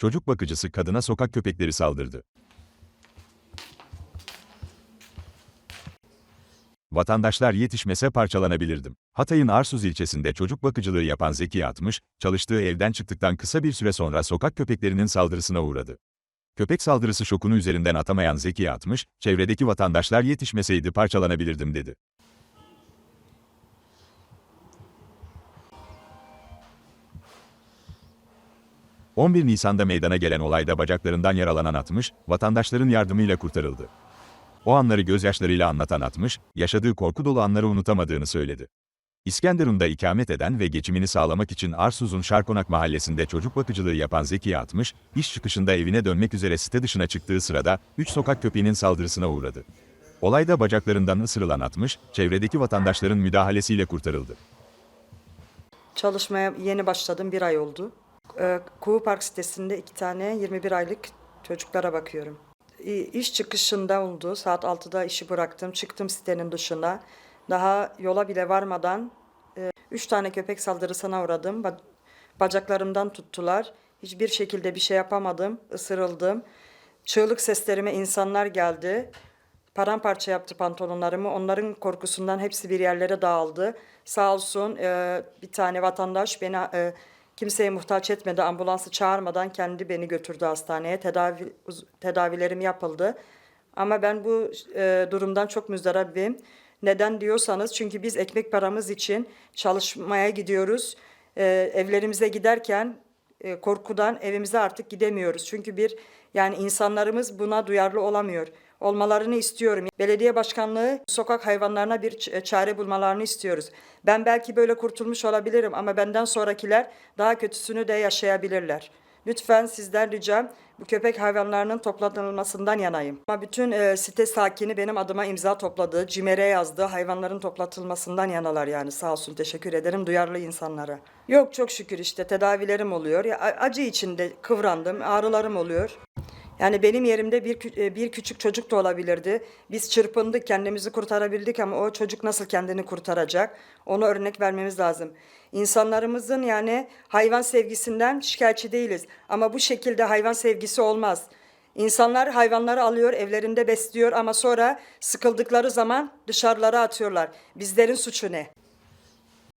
Çocuk bakıcısı kadına sokak köpekleri saldırdı. Vatandaşlar yetişmese parçalanabilirdim. Hatay'ın Arsuz ilçesinde çocuk bakıcılığı yapan Zeki 60, çalıştığı evden çıktıktan kısa bir süre sonra sokak köpeklerinin saldırısına uğradı. Köpek saldırısı şokunu üzerinden atamayan Zeki 60, çevredeki vatandaşlar yetişmeseydi parçalanabilirdim dedi. 11 Nisan'da meydana gelen olayda bacaklarından yaralanan 60, vatandaşların yardımıyla kurtarıldı. O anları gözyaşlarıyla anlatan 60, yaşadığı korku dolu anları unutamadığını söyledi. İskenderun'da ikamet eden ve geçimini sağlamak için Arsuz'un Şarkonak mahallesinde çocuk bakıcılığı yapan Zeki 60, iş çıkışında evine dönmek üzere site dışına çıktığı sırada 3 sokak köpeğinin saldırısına uğradı. Olayda bacaklarından ısırılan 60, çevredeki vatandaşların müdahalesiyle kurtarıldı. Çalışmaya yeni başladım, bir ay oldu. Ee, Kuğu Park sitesinde iki tane 21 aylık çocuklara bakıyorum. İş çıkışında oldu. Saat 6'da işi bıraktım. Çıktım sitenin dışına. Daha yola bile varmadan e, üç tane köpek saldırısına uğradım. Ba- Bacaklarımdan tuttular. Hiçbir şekilde bir şey yapamadım. Isırıldım. Çığlık seslerime insanlar geldi. Paramparça yaptı pantolonlarımı. Onların korkusundan hepsi bir yerlere dağıldı. Sağ olsun e, bir tane vatandaş beni e, kimseye muhtaç etmedi. Ambulansı çağırmadan kendi beni götürdü hastaneye. Tedavi tedavilerim yapıldı. Ama ben bu e, durumdan çok müzdaribbim. Neden diyorsanız çünkü biz ekmek paramız için çalışmaya gidiyoruz. E, evlerimize giderken e, korkudan evimize artık gidemiyoruz. Çünkü bir yani insanlarımız buna duyarlı olamıyor. Olmalarını istiyorum. Belediye başkanlığı sokak hayvanlarına bir ç- çare bulmalarını istiyoruz. Ben belki böyle kurtulmuş olabilirim ama benden sonrakiler daha kötüsünü de yaşayabilirler. Lütfen sizden ricam bu köpek hayvanlarının toplanılmasından yanayım. Ama bütün e, site sakini benim adıma imza topladı, CİMER'e yazdı, hayvanların toplatılmasından yanalar yani sağ olsun teşekkür ederim duyarlı insanlara. Yok çok şükür işte tedavilerim oluyor. Ya, acı içinde kıvrandım, ağrılarım oluyor. Yani benim yerimde bir, e, bir küçük çocuk da olabilirdi. Biz çırpındık, kendimizi kurtarabildik ama o çocuk nasıl kendini kurtaracak? Onu örnek vermemiz lazım. İnsanlarımızın yani hayvan sevgisinden şikayetçi değiliz. Ama bu şekilde hayvan sevgisi olmaz. İnsanlar hayvanları alıyor, evlerinde besliyor ama sonra sıkıldıkları zaman dışarılara atıyorlar. Bizlerin suçu ne?